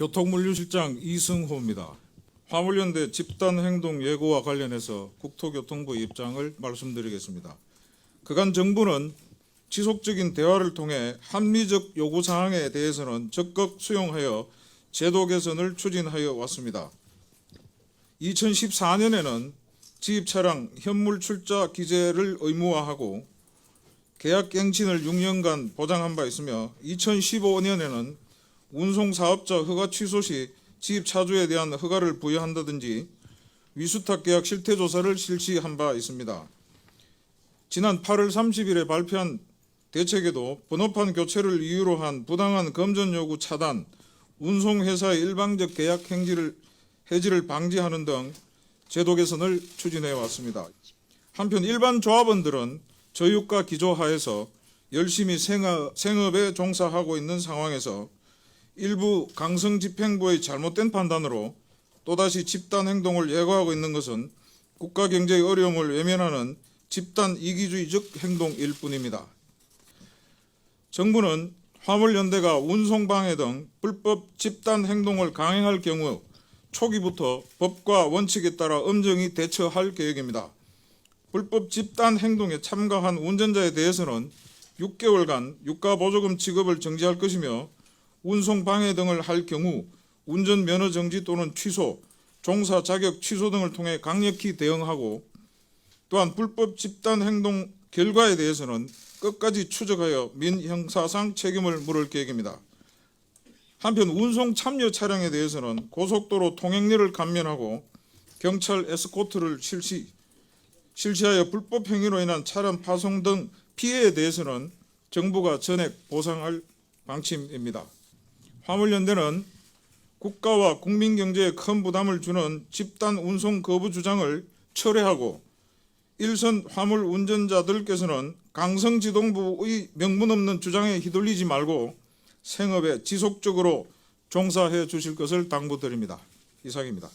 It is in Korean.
교통물류실장 이승호입니다. 화물연대 집단행동 예고와 관련해서 국토교통부 입장을 말씀드리겠습니다. 그간 정부는 지속적인 대화를 통해 합리적 요구사항에 대해서는 적극 수용하여 제도 개선을 추진하여 왔습니다. 2014년에는 지입차량 현물 출자 기재를 의무화하고 계약 갱신을 6년간 보장한 바 있으며 2015년에는 운송 사업자 허가 취소 시 지입 차주에 대한 허가를 부여한다든지 위수탁 계약 실태 조사를 실시한 바 있습니다. 지난 8월 30일에 발표한 대책에도 번호판 교체를 이유로 한 부당한 검전 요구 차단, 운송회사의 일방적 계약 행지를 해지를 방지하는 등 제도 개선을 추진해 왔습니다. 한편 일반 조합원들은 저유가 기조 하에서 열심히 생업, 생업에 종사하고 있는 상황에서 일부 강성 집행부의 잘못된 판단으로 또다시 집단 행동을 예고하고 있는 것은 국가 경제의 어려움을 외면하는 집단 이기주의적 행동일 뿐입니다. 정부는 화물연대가 운송방해 등 불법 집단 행동을 강행할 경우 초기부터 법과 원칙에 따라 엄정히 대처할 계획입니다. 불법 집단 행동에 참가한 운전자에 대해서는 6개월간 유가보조금 지급을 정지할 것이며 운송 방해 등을 할 경우 운전 면허 정지 또는 취소, 종사 자격 취소 등을 통해 강력히 대응하고 또한 불법 집단 행동 결과에 대해서는 끝까지 추적하여 민형사상 책임을 물을 계획입니다. 한편 운송 참여 차량에 대해서는 고속도로 통행료를 감면하고 경찰 에스코트를 실시 실시하여 불법 행위로 인한 차량 파손 등 피해에 대해서는 정부가 전액 보상할 방침입니다. 화물연대는 국가와 국민 경제에 큰 부담을 주는 집단 운송 거부 주장을 철회하고 일선 화물 운전자들께서는 강성지동부의 명분 없는 주장에 휘둘리지 말고 생업에 지속적으로 종사해 주실 것을 당부드립니다. 이상입니다.